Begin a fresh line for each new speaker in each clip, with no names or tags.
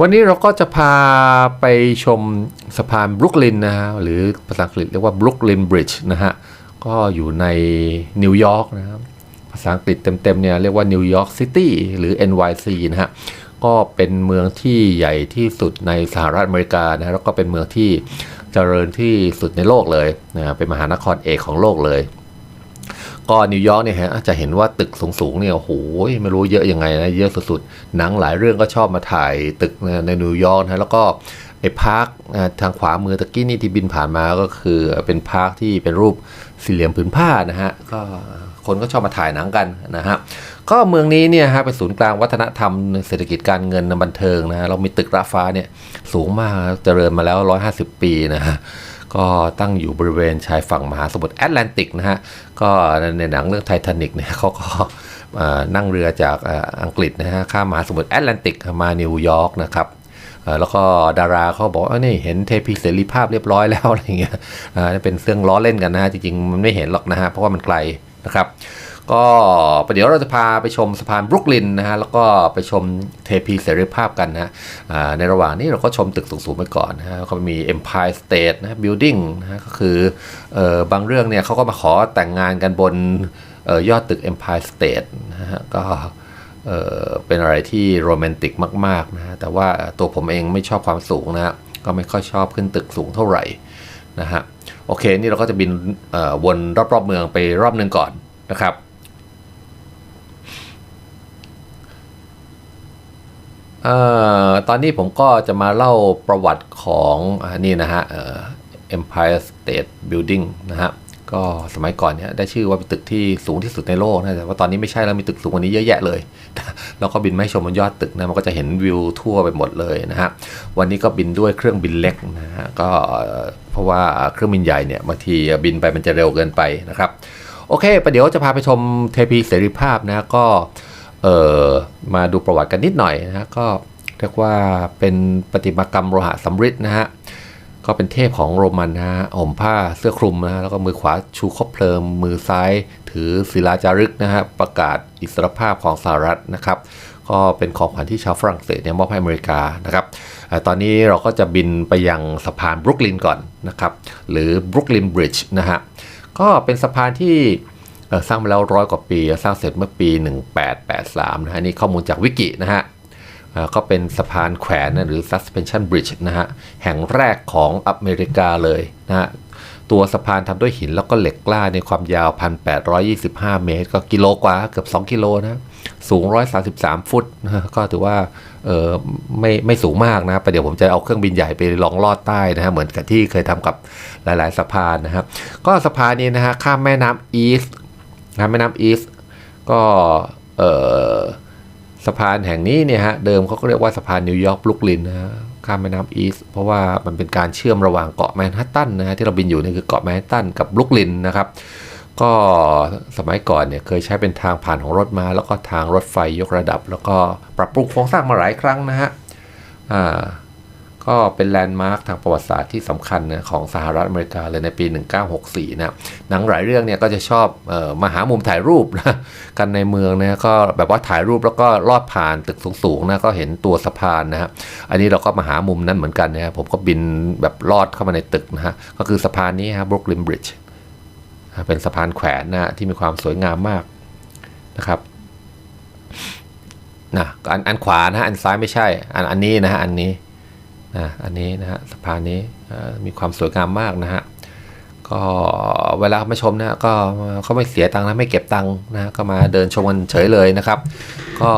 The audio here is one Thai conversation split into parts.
วันนี้เราก็จะพาไปชมสะพานบรุกลินนะฮะหรือภาษาอังกฤษเรียกว่าบรุกลินบริดจ์นะฮะ ก็อยู่ในนิวยอร์กนะครับภาษาอังกฤษเต็มๆเนี่ยเรียกว่านิวยอร์กซิตี้หรือ NYC นะฮะ ก็เป็นเมืองที่ใหญ่ที่สุดในสหรัฐอเมริกานะฮะแล้วก็เป็นเมืองที่เจริญที่สุดในโลกเลยนะฮะเป็นมหานครเอกของโลกเลย ก็นิวยอร์กเนี่ยฮะจะเห็นว่าตึกสูงๆเนี่ยโอ้โหไม่รู้เยอะยังไงนะเยอะสุดๆหนังหลายเรื่องก็ชอบมาถ่ายตึกในนิวยอร์กนะแล้วก็ไอ้พาร์คทางขวามือตะกี้นี่ที่บินผ่านมาก็คือเป็นพาร์คที่เป็นรูปสี่เหลี่ยมผืนผ้านะฮะก็คนก็ชอบมาถ่ายหนังกันนะฮะก็เมืองนี้เนี่ยฮะเป็นศูนย์กลางวัฒนธรรมเศรษฐกิจการเงินบันเทิงนะฮะเรามีตึกระฟ้าเนี่ยสูงมากเจริญมาแล้ว 150 ปีนะฮะ ก็ตั้งอยู่บริเวณชายฝั่งมหาสมุทรแอตแลนติกนะฮะ ก็ในหนังเรื่องไททานิกเนี่ยเขาก็นั่งเรือจากอังกฤษนะฮะข้ามมหาสมุทรแอตแลนติกมานิวยอร์กนะครับแล้วก็ดาราเขาบอกว่านี่เห็นเทพีเสรีภาพเรียบร้อยแล้วอะไรเงี้ยอ่าเป็นเรื่องล้อเล่นกันนะฮะจริงๆมันไม่เห็นหรอกนะฮะเพราะว่ามันไกลนะครับ ก็ประเดี๋ยวเราจะพาไปชมสะพานบรุกลินนะฮะแล้วก็ไปชมเทพีเสรีภาพกันนะอ่าในระหว่างนี้เราก็ชมตึกสูงๆไปก่อนนะฮะก็มี Empire State นะ Building นะฮะก็คืออบางเรื่องเนี่ยเขาก็มาขอแต่งงานกันบนออยอดตึก Empire State นะฮะก็เเป็นอะไรที่โรแมนติกมากๆนะฮะแต่ว่าตัวผมเองไม่ชอบความสูงนะฮะก็ไม่ค่อยชอบขึ้นตึกสูงเท่าไหร่นะฮะโอเค นี่เราก็จะบินวนรอบๆเมืองไปรอบนึงก่อนนะครับ อ่อตอนนี้ผมก็จะมาเล่าประวัติของนี่นะฮะเอ่อ Empire State Building นะฮะ ก็สมัยก่อนเนี่ยได้ชื่อว่าเป็นตึกที่สูงที่สุดในโลกนะแต่ว่าตอนนี้ไม่ใช่แล้วมีตึกสูงกว่านี้เยอะแยะเลย แล้วก็บินไม่ชมบนยอดตึกนะมันก็จะเห็นวิวทั่วไปหมดเลยนะฮะ วันนี้ก็บินด้วยเครื่องบินเล็กนะฮะ ก็เอ่อเพราะว่าเครื่องบินใหญ่เนี่ยบางทีบินไปมันจะเร็วเกินไปนะครับ โอเคประเดี๋ยวจะพาไปชมเทพีเสรีภาพนะก็ เออมาดูประวัติกันนิดหน่อยนะฮะก็เรียกว่าเป็นประติมากรรมโลหะสำริดนะฮะก็เป็นเทพของโรมันนะฮะห่มผ้าเสื้อคลุมนะฮะแล้วก็มือขวาชูคบเพลิง มือซ้ายถือศิลาจารึกนะฮะประกาศอิสรภาพของสหรัฐนะครับ ก็เป็นของขวัญที่ชาวฝรั่งเศสเนี่ยมอบให้อเมริกานะครับตอนนี้เราก็จะบินไปยังสะพานบรุกลินก่อนนะครับ หรือบรุกลินบริดจ์นะฮะก็เป็นสะพานที่ สร้างมาแล้วร้อยกว่าปี สร้างเสร็จเมื่อปี 1883 นะฮะนี่ข้อมูลจากวิกินะฮะก็เป็นสะพานแขวนนะหรือ suspension bridge นะฮะแห่งแรกของอเมริกาเลยนะฮะตัวสะพานทำด้วยหินแล้วก็เหล็กกล้าในความยาว 1,825 เมตร ก็กิโลกว่าเกือบ 2 กิโลนะสูง 133 ฟุตนะฮะก็ถือว่าเออไม่ไม่สูงมากนะประเดี๋ยวผมจะเอาเครื่องบินใหญ่ไปลองลอดใต้นะฮะเหมือนกับที่เคยทำกับหลาย ๆ สะพานนะครับก็สะพานนี้นะฮะข้ามแม่น้ำอีส นะแม่น้ำอีสก็สะพานแห่งนี้เนี่ยฮะเดิมเขาก็เรียกว่าสะพานนิวยอร์กบรุกลินนะฮะข้ามแม่น้ำอีสเพราะว่ามันเป็นการเชื่อมระหว่างเกาะแมนฮัตตันนะฮะที่เราบินอยู่นี่คือเกาะแมนฮัตตันกับบรุกลินนะครับก็สมัยก่อนเนี่ยเคยใช้เป็นทางผ่านของรถมาแล้วก็ทางรถไฟยกระดับ แล้วก็ปรับปรุงโครงสร้างมาหลายครั้งนะฮะอ่า ก็เป็นแลนด์มาร์คทางประวัติศาสตร์ที่สำคัญนะของสหรัฐอเมริกาเลยในปี 1964 นะหนังหลายเรื่องเนี่ยก็จะชอบออมาหามุมถ่ายรูปนะกันในเมืองนะก็แบบว่าถ่ายรูปแล้วก็ลอดผ่านตึกสูงๆนะก็เห็นตัวสะพานนะฮะอันนี้เราก็มาหามุมนั้นเหมือนกันนะผมก็บินแบบลอดเข้ามาในตึกนะฮะก็คือสะพานนี้ฮะบรุกลินบริดจ์เป็นสะพานแขวนนะฮะที่มีความสวยงามมากนะครับนะอันอันขวานะฮะอันซ้ายไม่ใช่ อันอันนี้นะฮะอันนี้ นะอันนี้นะฮะสะพานนี้มีความสวยงามมากนะฮะก็เวลามาชมนะก็เขาไม่เสียตังค์นะไม่เก็บตังค์นะก็มาเดินชมกันเฉยเลยนะครับ ก็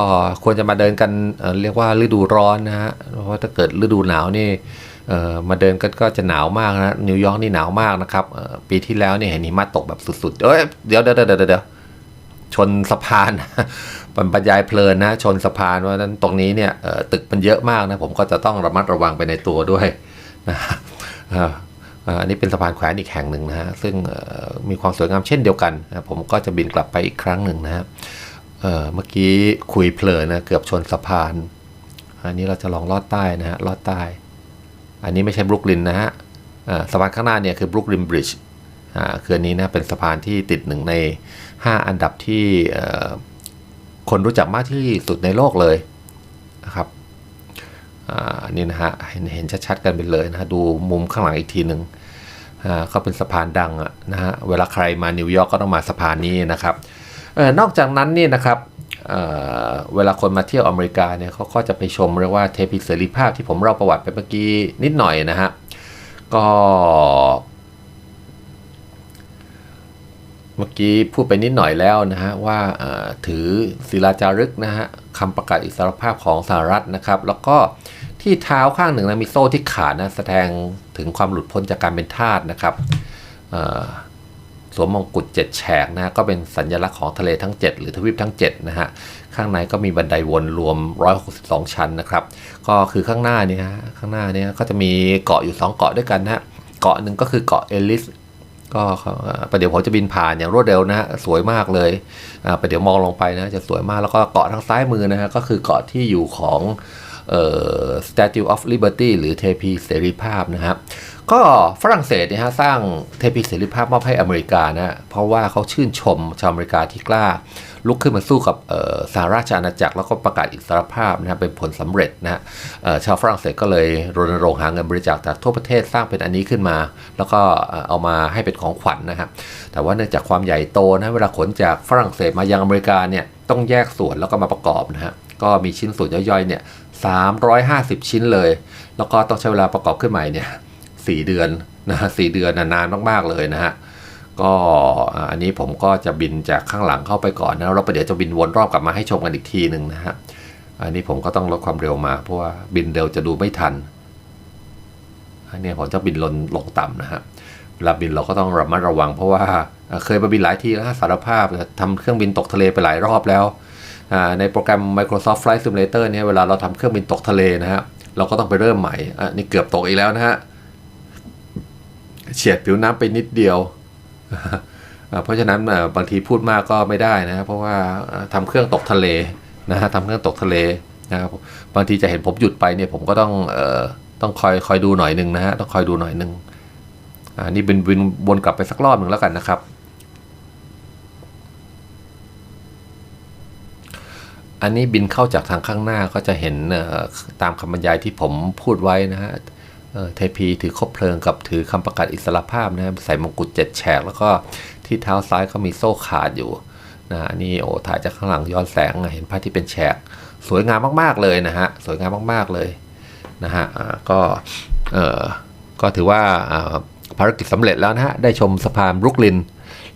ควรจะมาเดินกันเเรียกว่าฤดูร้อนนะฮะเพราะถ้าเกิดฤดูหนาวนี่มาเดินกันก็จะหนาวมากนะนิวยอร์กนี่หนาวมากนะครับปีที่แล้วนี่เห็นหิมะตกแบบสุดๆเอ้ยเดี๋ยวเดี๋ยวเดี๋ยวเดี๋ยว ชนสะพานบรรยายเพลินนะชนสะพานว่านั้นตรงนี้เนี่ยตึกมันเยอะมากนะผมก็จะต้องระมัดระวังไปในตัวด้วยนะอันนี้เป็นสะพานแขวนอีกแห่งหนึ่งนะฮะซึ่งมีความสวยงามเช่นเดียวกันนะผมก็จะบินกลับไปอีกครั้งหนึ่งนะฮะเอ่อเมื่อกี้คุยเพลินนะเกือบชนสะพาน อันนี้เราจะลองลอดใต้นะฮะลอดใต้ อันนี้ไม่ใช่บรุกลินนะฮะสะพานข้างหน้าเนี่ยคือบรุกลินบริดจ์ อ่าคืออันนี้นะเป็นสะพานที่ติดหนึ่งใน 5 อันดับที่คนรู้จักมากที่สุดในโลกเลยนะครับอ่าอันนี้นะฮะเห็นเห็นชัดๆกันไปเลยนะฮะดูมุมข้างหลังอีกทีหนึ่งอ่าก็เป็นสะพานดังอะนะฮะเวลาใครมานิวยอร์กก็ต้องมาสะพานนี้นะครับออนอกจากนั้นนี่นะครับเเวลาคนมาเที่ยวอเมริกาเนี่ยเขาก็จะไปชมเรียกว่าเทพีเสรีภาพที่ผมเล่าประวัติไปเมื่อกี้นิดหน่อยนะฮะก็ เมื่อกี้พูดไปนิดหน่อยแล้วนะฮะว่าถือศิลาจารึกนะฮะคำประกาศอิสรภาพของสหรัฐนะครับ แล้วก็ที่เท้าข้างหนึ่งนะมีโซ่ที่ขาดนะแสดงถึงความหลุดพ้นจากการเป็นทาสนะครับสวมมงกุฎเจ็ดแฉกนะก็เป็นสัญลักษณ์ของทะเลทั้ง 7 หรือทวีปทั้ง7นะฮะข้างในก็มีบันไดวนรวม 162 ชั้นนะครับ ก็คือข้างหน้านี่ฮะข้างหน้านี่ก็จะมีเกาะอยู่ 2 เกาะด้วยกันนะเกาะหนึ่งก็คือเกาะเอลิส ก็ประเดี๋ยวผมจะบินผ่านอย่างรวดเร็วนะฮะสวยมากเลยประเดี๋ยวมองลงไปนะจะสวยมากแล้วก็เกาะทางซ้ายมือนะฮะก็คือเกาะที่อยู่ของเออ Statue of Liberty หรือเทพีเสรีภาพนะฮะก็ฝรั่งเศสเนี่ยฮะสร้างเทพีเสรีภาพมอบให้อเมริกานฮะเพราะว่าเขาชื่นชมชาวอเมริกาที่กล้า ลุกขึ้นมาสู้กับสหราชอาณาจักรแล้วก็ประกาศอิสรภาพนะฮะเป็นผลสำเร็จนะฮะชาวฝรั่งเศสก็เลยรณรงค์หาเงินบริจาคจากทั่วประเทศสร้างเป็นอันนี้ขึ้นมา แล้วก็เอามาให้เป็นของขวัญนะครับแต่ว่าเนื่องจากความใหญ่โตนะเวลาขนจากฝรั่งเศสมายังอเมริกาเนี่ยต้องแยกส่วนแล้วก็มาประกอบนะฮะก็มีชิ้นส่วนย่อยๆเนี่ย350 ชิ้นเลย แล้วก็ต้องใช้เวลาประกอบขึ้นใหม่เนี่ยสี่เดือนนะฮะสี่เดือนนะนานมากๆเลยนะฮะ ก็อันนี้ผมก็จะบินจากข้างหลังเข้าไปก่อนนะแล้วประเดี๋ยวจะบินวนรอบกลับมาให้ชมกันอีกทีหนึ่งนะฮะอันนี้ผมก็ต้องลดความเร็วมาเพราะว่าบินเร็วจะดูไม่ทันอันนี้ผมจะบินลงลงต่ำนะฮะเวลาบินเราก็ต้องระมัดระวัง เพราะว่าเคยมาบินหลายที่แล้วสารภาพทำเครื่องบินตกทะเลไปหลายรอบแล้วในโปรแกรม Microsoft Flight Simulator เนี่ยเวลาเราทำเครื่องบินตกทะเลนะฮะเราก็ต้องไปเริ่มใหม่อะนี่เกือบตกอีกแล้วนะฮะเฉียดผิวน้ำไปนิดเดียว เพราะฉะนั้นบางทีพูดมากก็ไม่ได้นะเพราะว่าอ่าทำเครื่องตกทะเลนะทำเครื่องตกทะเลนะครับบางทีจะเห็นผมหยุดไปเนี่ยผมก็ต้องเอ่อต้องคอยคอยดูหน่อยหนึ่งนะฮะต้องคอยดูหน่อยหนึ่งอ่านี่บินบินวนกลับไปสักรอบหนึ่งแล้วกันนะครับอันนี้บินเข้าจากทางข้างหน้าก็จะเห็นตามคำบรรยายที่ผมพูดไว้นะฮะ เทพีถือคบเพลิงกับถือคำประกาศอิสรภาพนะใส่มงกุฎเจ็ดแฉกแล้วก็ที่เท้าซ้ายก็มีโซ่ขาดอยู่นะอันนี้โอ้ถ่ายจากข้างหลังย้อนแสงเห็นพระที่เป็นแฉก สวยงามมากๆเลยนะฮะสวยงามมากๆเลยนะฮะก็เออก็ถือว่าภารกิจสำเร็จแล้วนะฮะได้ชมสะพานบรุกลิน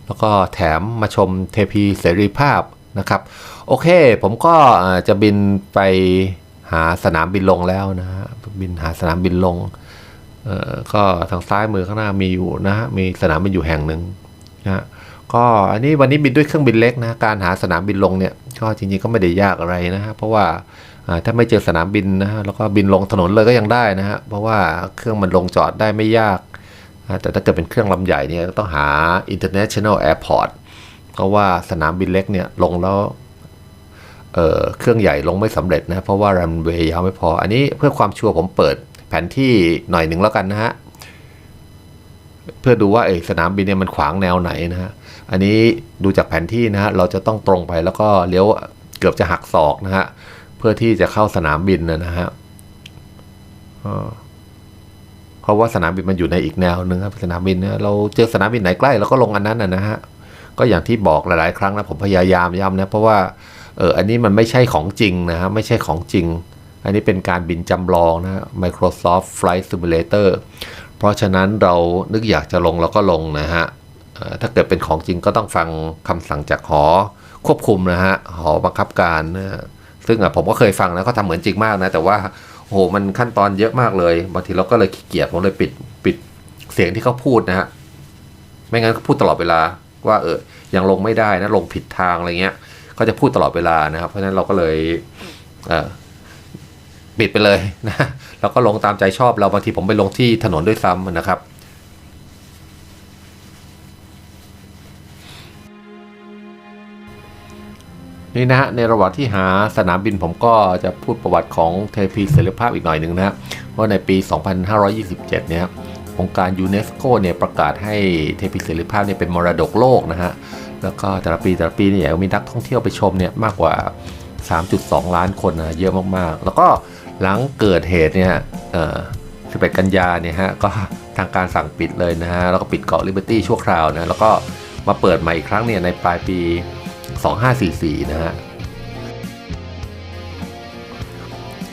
แล้วก็แถมมาชมเทพีเสรีภาพนะครับ โอเค ผมก็จะบินไปหาสนามบินลงแล้วนะฮะบินหาสนามบินลง ก็ทางซ้ายมือข้างหน้ามีอยู่นะฮะมีสนามบินอยู่แห่งหนึ่งนะฮะก็อันนี้วันนี้บินด้วยเครื่องบินเล็กนะการหาสนามบินลงเนี่ยก็จริงๆก็ไม่ได้ยากอะไรนะฮะเพราะว่าถ้าไม่เจอสนามบินนะฮะแล้วก็บินลงถนนเลยก็ยังได้นะฮะเพราะว่าเครื่องมันลงจอดได้ไม่ยาก แต่ถ้าเกิดเป็นเครื่องลำใหญ่เนี่ยก็ต้องหา international airport เพราะว่าสนามบินเล็กเนี่ยลงแล้วเเครื่องใหญ่ลงไม่สำเร็จนะเพราะว่ารันเวย์ยาวไม่พอ อันนี้เพื่อความชัวร์ผมเปิด แผนที่หน่อยหนึ่งแล้วกันนะฮะ เพื่อดูว่าเออสนามบินเนี่ยมันขวางแนวไหนนะฮะ อันนี้ดูจากแผนที่นะฮะ เราจะต้องตรงไปแล้วก็เลี้ยวเกือบจะหักศอกนะฮะ เพื่อที่จะเข้าสนามบินนะฮะเพราะว่าสนามบินมันอยู่ในอีกแนวหนึ่งครับสนามบินเนี่ยเราเจอสนามบินไหนใกล้เราก็ลงอันนั้นนะนะฮะก็อย่างที่บอกหลาย ๆ ครั้งนะผมพยายามย้ำนะเพราะว่าเอออันนี้มันไม่ใช่ของจริงนะฮะไม่ใช่ของจริง อันนี้เป็นการบินจำลองนะ Microsoft Flight Simulator เพราะฉะนั้นเรานึกอยากจะลงเราก็ลงนะฮะถ้าเกิดเป็นของจริงก็ต้องฟังคำสั่งจากหอควบคุมนะฮะหอบังคับการนะซึ่งผมก็เคยฟังนะเขาทำเหมือนจริงมากนะ แต่ว่าโอ้โหมันขั้นตอนเยอะมากเลยบางทีเราก็เลยขี้เกียจผมเลยปิดปิดเสียงที่เขาพูดนะฮะไม่งั้นเขาพูดตลอดเวลาว่าเออยังลงไม่ได้นะลงผิดทางอะไรเงี้ยเขาจะพูดตลอดเวลานะครับ เพราะฉะนั้นเราก็เลยเออ ปิดไปเลยนะเราก็ลงตามใจชอบเราบางทีผมไปลงที่ถนนด้วยซ้ำนะครับนี่นะฮะในระหว่างที่หาสนามบินผมก็จะพูดประวัติของเทพีเสรีภาพอีกหน่อยหนึ่งนะฮะว่าในปี 2527 เนี่ยองค์การยูเนสโกเนี่ยประกาศให้เทพีเสรีภาพเนี่ยเป็นมรดกโลกนะฮะแล้วก็แต่ละปีแต่ละปีเนี่ยมีนักท่องเที่ยวไปชมเนี่ยมากกว่า 3.2 ล้านคนนะเยอะมากๆ แล้วก็ หลังเกิดเหตุเนี่ยเอ่อ11กันยาเนี่ยฮะก็ทางการสั่งปิดเลยนะฮะแล้วก็ปิดเกาะลิเบอร์ตี้ชั่วคราวนะแล้วก็มาเปิดใหม่อีกครั้งเนี่ยในปลายปี 2544 นะฮะ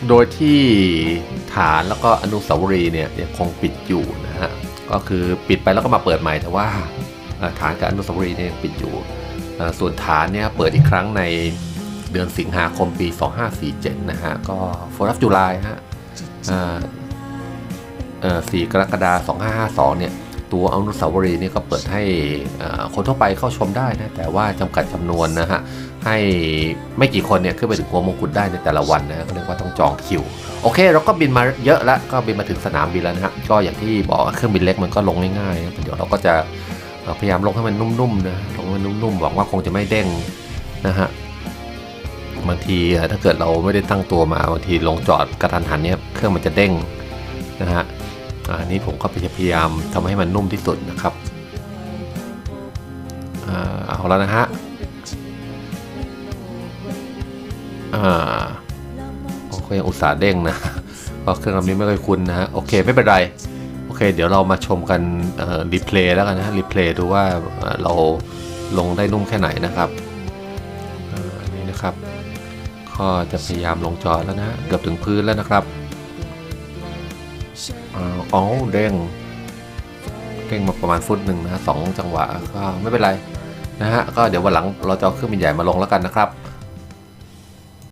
โดยที่ฐานแล้วก็อนุสาวรีย์เนี่ยยังคงปิดอยู่นะฮะก็คือปิดไปแล้วก็มาเปิดใหม่แต่ว่าฐานกับอนุสาวรีย์เนี่ยปิดอยู่ส่วนฐานเนี่ยเปิดอีกครั้งใน เดือนสิงหาคมปี 2547 นะฮะ ก็4 of July ฮะอ่าเอ่อ4กรกฎาคม2552 เนี่ย ตัวอนุสาวรีย์เนี่ยก็เปิดให้เอ่อคนทั่วไปเข้าชมได้นะ แต่ว่าจำกัดจำนวนนะฮะ ให้ไม่กี่คนเนี่ยขึ้นไปถึงหัวมงกุฎได้ในแต่ละวันนะก็เรียกว่าต้องจองคิว โอเค เราก็บินมาเยอะแล้ว ก็บินมาถึงสนามบินแล้วนะฮะ ก็อย่างที่บอกว่าเครื่องบินเล็กมันก็ลงง่ายๆนะเดี๋ยวเราก็จะเอ่อพยายามลงให้มันนุ่มๆนะ ลงให้มันนุ่มๆ หวังว่าคงจะไม่เด้งนะฮะ บางทีถ้าเกิดเราไม่ได้ตั้งตัวมาบางทีลงจอดกระทันหันเนี่ยเครื่องมันจะเด้งนะฮะอันนี้ผมก็พยายามทำให้มันนุ่มที่สุดนะครับเอาแล้วนะฮะอ่าโอเคอุตส่าห์เด้งนะเพราะเครื่องลำนี้ไม่ค่อยคุ้นนะฮะโอเคไม่เป็นไรโอเค เดี๋ยวเรามาชมกันรีเพลย์แล้วกันนะรีเพลย์ดูว่าเราลงได้นุ่มแค่ไหนนะครับ อันนี้นะครับ ก็จะพยายามลงจอแล้วนะเกือบถึงพื้นแล้วนะครับอาอ๋อเด้งเด้งมาประมาณฟุตหนึ่งนะฮะสองจังหวะก็ไม่เป็นไรนะฮะก็เดี๋ยววันหลังเราจะเอาเครื่องบินใหญ่มาลงแล้วกันนะครับ